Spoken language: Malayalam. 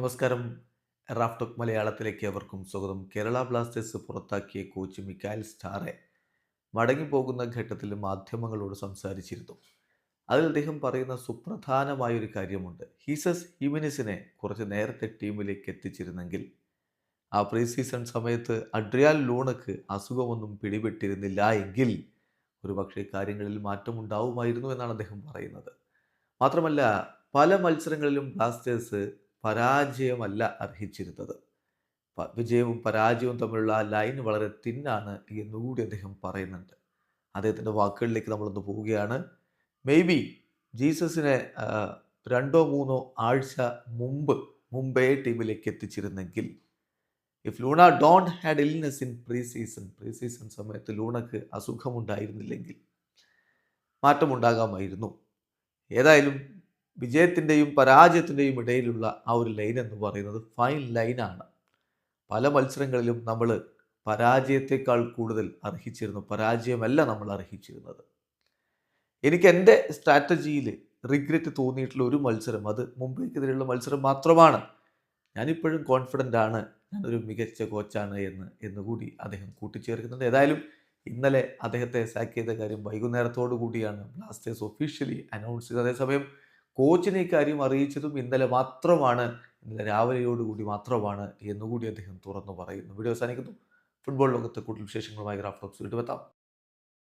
നമസ്കാരം. റാഫ്ടോക്ക് മലയാളത്തിലേക്ക് അവർക്കും സ്വാഗതം. കേരള ബ്ലാസ്റ്റേഴ്സ് പുറത്താക്കിയ കോച്ച് മിക്കായൽ സ്റ്റാറെ മടങ്ങിപ്പോകുന്ന ഘട്ടത്തിൽ മാധ്യമങ്ങളോട് സംസാരിച്ചിരുന്നു. അതിൽ അദ്ദേഹം പറയുന്ന സുപ്രധാനമായൊരു കാര്യമുണ്ട്. ഹീസസ് ഹിമിനിസിനെ കുറച്ച് നേരത്തെ ടീമിലേക്ക് എത്തിച്ചിരുന്നെങ്കിൽ ആ പ്രീ സീസൺ സമയത്ത് അഡ്രിയാൽ ലൂണക്ക് അസുഖമൊന്നും പിടിപെട്ടിരുന്നില്ല എങ്കിൽ ഒരു പക്ഷേ കാര്യങ്ങളിൽ മാറ്റമുണ്ടാവുമായിരുന്നു എന്നാണ് അദ്ദേഹം പറയുന്നത്. മാത്രമല്ല പല മത്സരങ്ങളിലും ബ്ലാസ്റ്റേഴ്സ് പരാജയമല്ല അർഹിച്ചിരുന്നത്. വിജയവും പരാജയവും തമ്മിലുള്ള ആ ലൈൻ വളരെ തിന്നാണ് എന്നുകൂടി അദ്ദേഹം പറയുന്നുണ്ട്. അദ്ദേഹത്തിന്റെ വാക്കുകളിലേക്ക് നമ്മളൊന്ന് പോവുകയാണ്. മേ ബി ജീസസിനെ രണ്ടോ മൂന്നോ ആഴ്ച മുമ്പ് മുംബൈ ടീമിലേക്ക് എത്തിച്ചിരുന്നെങ്കിൽ if Luna don't had illness in pre season pre season സമയത്ത് ലൂണക്ക് അസുഖമുണ്ടായിരുന്നില്ലെങ്കിൽ മാറ്റമുണ്ടാകാമായിരുന്നു. ഏതായാലും വിജയത്തിന്റെയും പരാജയത്തിന്റെയും ഇടയിലുള്ള ആ ഒരു ലൈൻ എന്ന് പറയുന്നത് ഫൈൻ ലൈനാണ് പല മത്സരങ്ങളിലും നമ്മൾ പരാജയത്തെക്കാൾ കൂടുതൽ അർഹിച്ചിരുന്നു. പരാജയമല്ല നമ്മൾ അർഹിച്ചിരുന്നത്. എനിക്ക് എന്റെ സ്ട്രാറ്റജിയിൽ റിഗ്രറ്റ് തോന്നിയിട്ടുള്ള ഒരു മത്സരം അത് മുംബൈക്കെതിരെയുള്ള മത്സരം മാത്രമാണ്. ഞാനിപ്പോഴും കോൺഫിഡന്റ് ആണ്. ഞാനൊരു മികച്ച കോച്ചാണ് എന്ന് എന്നുകൂടി അദ്ദേഹം കൂട്ടിച്ചേർക്കുന്നുണ്ട്. ഏതായാലും ഇന്നലെ അദ്ദേഹത്തെ സാക്ക് ചെയ്ത കാര്യം വൈകുന്നേരത്തോടു കൂടിയാണ് ബ്ലാസ്റ്റേഴ്സ് ഒഫീഷ്യലി അനൗൺസ് ചെയ്തത്. അതേസമയം കോച്ചിനെ ഇക്കാര്യം അറിയിച്ചതും ഇന്നലെ മാത്രമാണ് ഇന്നലെ രാവിലെയോടുകൂടി മാത്രമാണ് എന്നുകൂടി അദ്ദേഹം തുറന്നു പറയുന്നു. വീഡിയോ അവസാനിക്കുന്നു. ഫുട്ബോൾ ലോകത്ത് കൂടുതൽ വിശേഷങ്ങളുമായി ഗ്രാഫ് ടോക്സ് വീണ്ടും